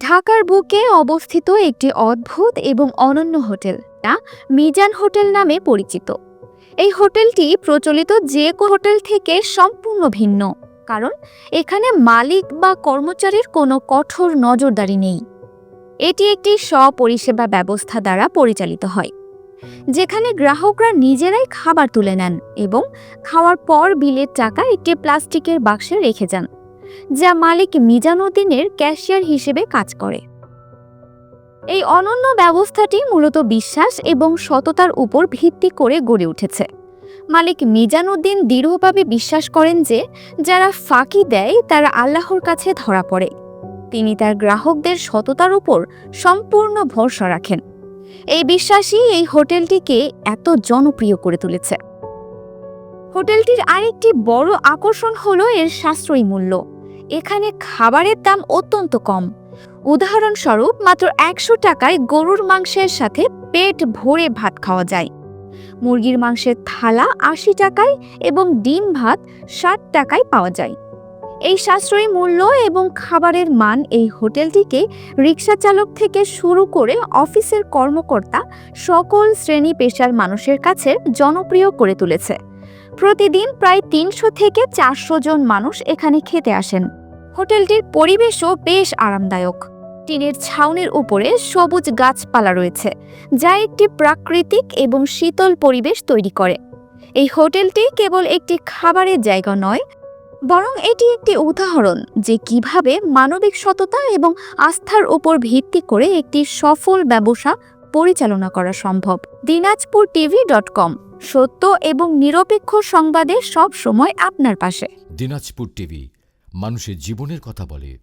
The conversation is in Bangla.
ঢাকার বুকে অবস্থিত একটি অদ্ভুত এবং অনন্য হোটেল যা মিজান হোটেল নামে পরিচিত। এই হোটেলটি প্রচলিত যে হোটেল থেকে সম্পূর্ণ ভিন্ন, কারণ এখানে মালিক বা কর্মচারীর কোনো কঠোর নজরদারি নেই। এটি একটি স্বপরিষেবা ব্যবস্থা দ্বারা পরিচালিত হয়, যেখানে গ্রাহকরা নিজেরাই খাবার তুলে নেন এবং খাওয়ার পর বিলের টাকা একটি প্লাস্টিকের বাক্সে রেখে যান। যা মালিক মিজানুদ্দিনের ক্যাশিয়ার হিসেবে কাজ করে। এই অনন্য ব্যবস্থাটি মূলত বিশ্বাস এবং সততার উপর ভিত্তি করে গড়ে উঠেছে। মালিক মিজানুদ্দিন দৃঢ়ভাবে বিশ্বাস করেন যে, যারা ফাঁকি দেয় তারা আল্লাহর কাছে ধরা পড়ে। তিনি তার গ্রাহকদের সততার উপর সম্পূর্ণ ভরসা রাখেন। এই বিশ্বাসই এই হোটেলটিকে এত জনপ্রিয় করে তুলেছে। হোটেলটির আরেকটি বড় আকর্ষণ হলো এর সাশ্রয়ী মূল্য। এখানে খাবারের দাম অত্যন্ত কম। উদাহরণস্বরূপ মাত্র একশো টাকায় গরুর মাংসের সাথে পেট ভরে ভাত খাওয়া যায়। মুরগির মাংসের থালা আশি টাকায় এবং ডিম ভাত ষাট টাকায় পাওয়া যায়। এই সাশ্রয়ী মূল্য এবং খাবারের মান এই হোটেলটিকে রিক্সা চালক থেকে শুরু করে অফিসের কর্মকর্তা সকল শ্রেণি পেশার মানুষের কাছে জনপ্রিয় করে তুলেছে। প্রতিদিন প্রায় তিনশো থেকে চারশো জন মানুষ এখানে খেতে আসেন। হোটেলটির পরিবেশও বেশ আরামদায়ক। টিনের ছাউনির উপরে সবুজ গাছপালা রয়েছে, যা একটি প্রাকৃতিক এবং শীতল পরিবেশ তৈরি করে। এই হোটেলটি কেবল একটি খাবারের জায়গা নয়, বরং এটি একটি উদাহরণ যে কীভাবে মানবিক সততা এবং আস্থার উপর ভিত্তি করে একটি সফল ব্যবসা পরিচালনা করা সম্ভব। দিনাজপুর টিভি ডট কম সত্য এবং নিরপেক্ষ সংবাদে সব সময় আপনার পাশে। দিনাজপুর টিভি মানুষের জীবনের কথা বলে।